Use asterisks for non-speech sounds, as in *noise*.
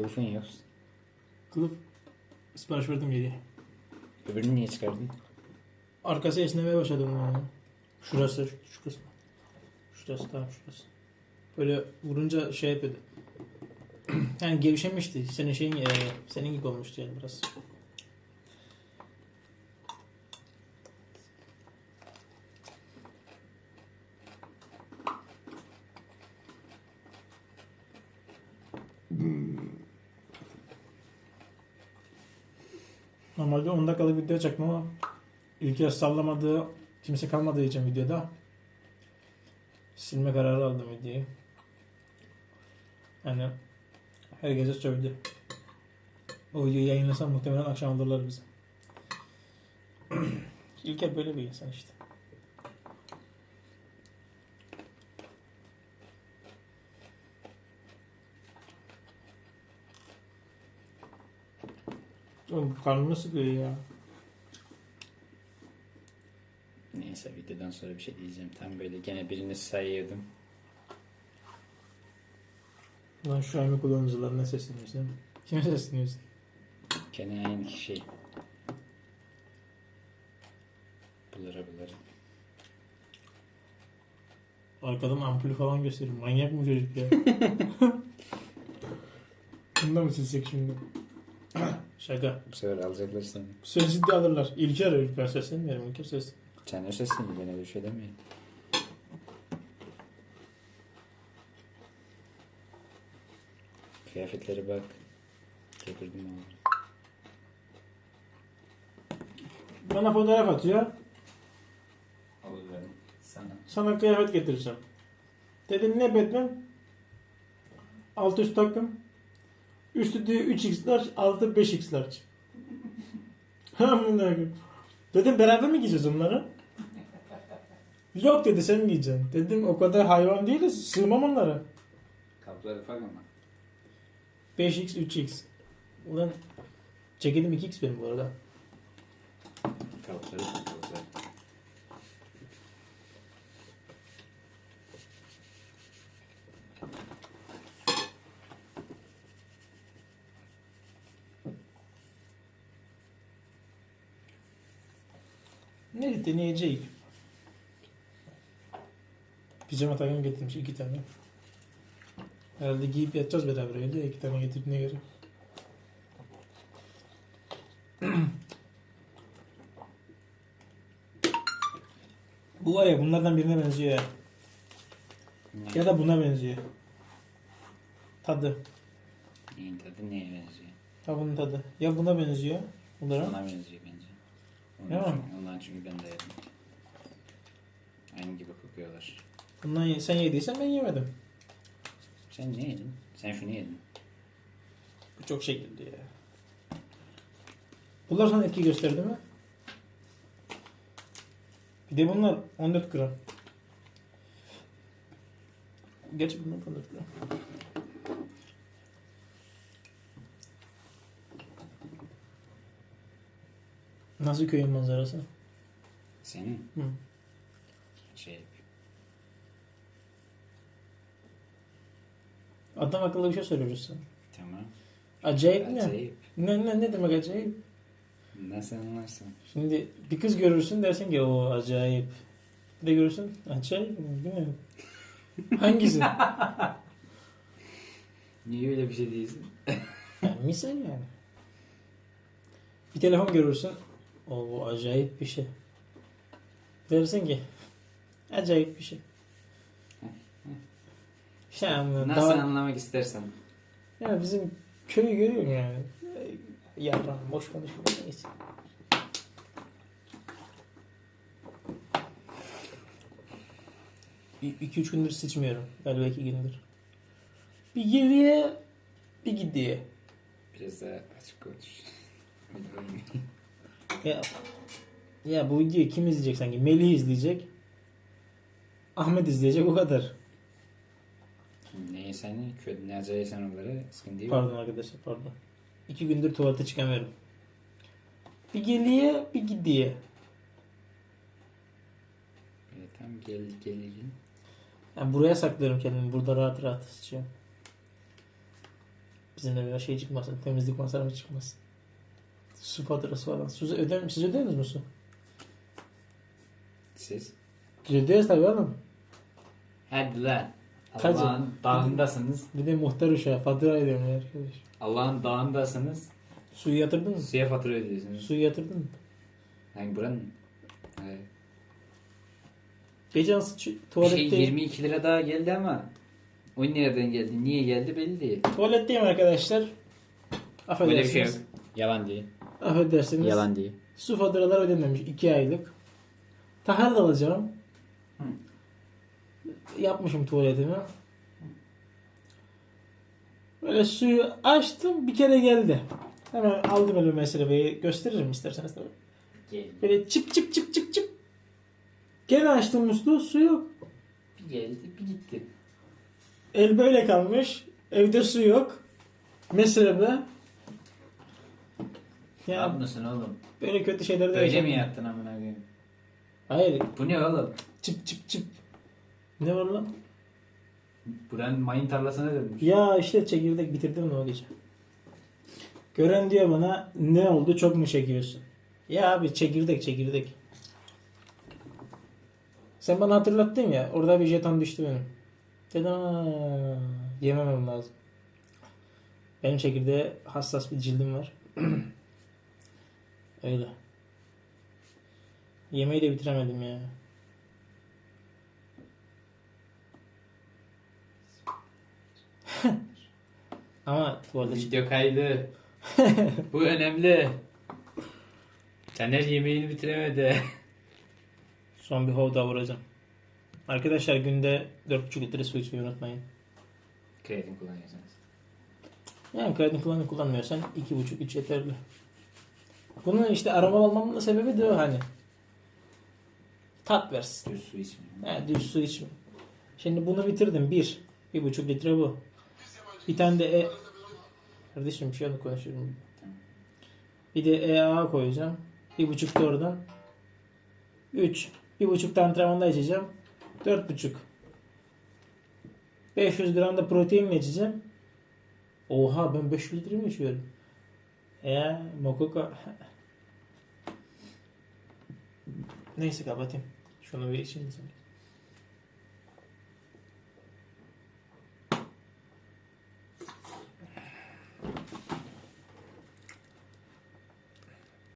Kılıfın yok. Kılıf sipariş verdim geriye. Öbürünü niye çıkardın? Arkası esnemeye başladı onun ya. Şurası, şu, şu kısmı. Şurası, tamam şurası. Böyle vurunca şey yapıyordu. *clears throat* yani gevşemişti. Senin şeyin, e, senin gibi olmuştu yani biraz. Normalde 10 dakikalık video çekmem ama İlker sallamadığı kimse kalmadığı için videoda silme kararı aldım videoyu. Yani her gece sövdü. O videoyu yayınlasam muhtemelen akşam alırlar bizi. *clears throat* İlker böyle bir insan işte. Oğlum karnımı sıkıyor ya. Neyse videodan sonra bir şey diyeceğim. Tam böyle gene birini sayıyordum. Lan şu an kullanıcılarına sesleniyorsun. Kime sesleniyorsun? Gene aynı şey. Bulara bulara. Arkadan ampulü falan gösteriyor. Manyak mı çocuk ya? *laughs* Bunu da mı silsek şimdi? Şaka. Bu sefer alacaklar seni. Seni ciddi alırlar. İlker öyle. Ben seslenmiyorum. İlker ses. Sen o sesini ben öyle bir şey demiyorum. Kıyafetlere bak. Getirdim onu. Bana fotoğraf atıyor. Alıverdim. Sana. Sana kıyafet getireceğim. Dedim ne Batman? Alt üst takım. Üstü diyor 3x large, altı 5x large. *laughs* Dedim beraber mi giyeceğiz onları? *laughs* Yok dedi sen giyeceksin. Dedim o kadar hayvan değiliz. Sığmam onlara. Kaplar ufak ama. 5x 3x. Ulan ceketim 2x benim bu arada. Kapları ufak Ne deneyeceğiz? Pijama takım getirmiş iki tane. Herhalde giyip yatacağız beraber öyle iki tane getirdiğine göre. *clears throat* Bu var ya bunlardan birine benziyor ya. Ne? Ya da buna benziyor. Tadı. Neyin tadı neye benziyor? Ha bunun tadı. Ya buna benziyor. Bunlara. Ona benziyor Değil Ondan, mi? ondan çünkü ben de yedim. Aynı gibi kokuyorlar. Bundan sen yediysen ben yemedim. Sen ne yedin? Sen şunu yedin. Bu çok şekilli ya. Bunlar sana etki gösterdi mi? Bir de bunlar 14 gram. Gerçi bunlar 14 gram. Nasıl köyün manzarası? Senin Hı. şey Adam akıllı bir şey söylüyoruz sana. tamam. Acayip? Acayip. Ne, ne, ne demek acayip? Nasıl anlarsın? Şimdi bir kız görürsün dersin ki o acayip. Bir de görürsün acayip mi? Değil mi? *laughs* Hangisi? Niye öyle bir şey değilsin? yani misal yani. Bir telefon görürsün. O bu acayip bir şey. Dersin ki acayip bir şey. İşte yani Nasıl daha, anlamak istersen. yani bizim köyü görüyorum yani. Yarram boş konuşma neyse. İki üç gündür sıçmıyorum. Galiba iki gündür. Bir geriye bir gidiyor. Biraz daha açık konuş. *laughs* Ya, ya bu videoyu kim izleyecek sanki? Melih izleyecek. Ahmet izleyecek o kadar. Neyi seni? Kötü ne acayip sen onları sıkıntı değil. Pardon arkadaşlar pardon. İki gündür tuvalete çıkamıyorum. Bir geliye bir gidiyor. Böyle tam gel geleceğim. Yani buraya saklıyorum kendimi. Burada rahat rahat sıçıyorum. Bizim eve şey çıkmasın. Temizlik masrafı çıkmasın. Su faturası falan. Su öder, siz ödüyorsunuz mu su? Siz? Biz ödüyoruz tabii oğlum. Hadi lan. Kaç- Allah'ın dağındasınız. Bir de muhtar uşağı. Fatura ödüyorum ya arkadaş. Allah'ın dağındasınız. Suyu yatırdın mı? Suya fatura ödüyorsunuz. Suyu yatırdın mı? Yani buranın evet. Gece nasıl çı- Bir tuvalette... şey 22 lira daha geldi ama o nereden geldi? Niye geldi belli değil. Tuvaletteyim arkadaşlar. Affedersiniz. Böyle bir şey yok. Yalan değil. Affedersiniz. Yalan değil. Su faturaları ödememiş 2 aylık. Tahıl alacağım. Yapmışım tuvaletimi. Böyle suyu açtım bir kere geldi. Hemen aldım elime meseleyi gösteririm isterseniz tabii. Gel. Böyle çıp çıp çıp çıp çıp. Gene açtım musluğu su yok. Bir geldi bir gitti. El böyle kalmış. Evde su yok. Meselebe. Ya yapmışsın oğlum? böyle kötü şeyler de yaşadım. mi yattın amına koyayım? Hayır. Bu ne oğlum? Çıp çıp çıp. Ne var lan? Buranın mayın tarlasına dönmüş. Ya işte çekirdek bitirdim ne o gece. Gören diyor bana ne oldu çok mu çekiyorsun? Ya abi çekirdek çekirdek. Sen bana hatırlattın ya orada bir jeton düştü benim. Dedim "Aa, yememem lazım. Benim çekirdeğe hassas bir cildim var. *clears throat* Öyle. Yemeği de bitiremedim ya. *laughs* Ama tuvalete Video kaydı. *laughs* Bu önemli. Caner yemeğini bitiremedi. *laughs* Son bir hov daha vuracağım. Arkadaşlar günde 4,5 litre su içmeyi unutmayın. Kreatin kullanıyorsunuz. Yani kredi kullanı kullanmıyorsan 2,5-3 yeterli. Bunun işte aroma almamın da sebebi de o hani. Tat versin. Düz su içmiyor. He, düz su içme. Şimdi bunu bitirdim. Bir. Bir buçuk litre bu. Bir tane de e... Kardeşim bir şey onu konuşuyorum. Bir de EA koyacağım. Bir buçuk da oradan. Üç. Bir buçuk da antrenmanda içeceğim. Dört buçuk. 500 gram da proteinle içeceğim. Oha ben 500 litre mi içiyorum? Ya mokoko. *laughs* Neyse kapatayım. Şunu bir içeyim.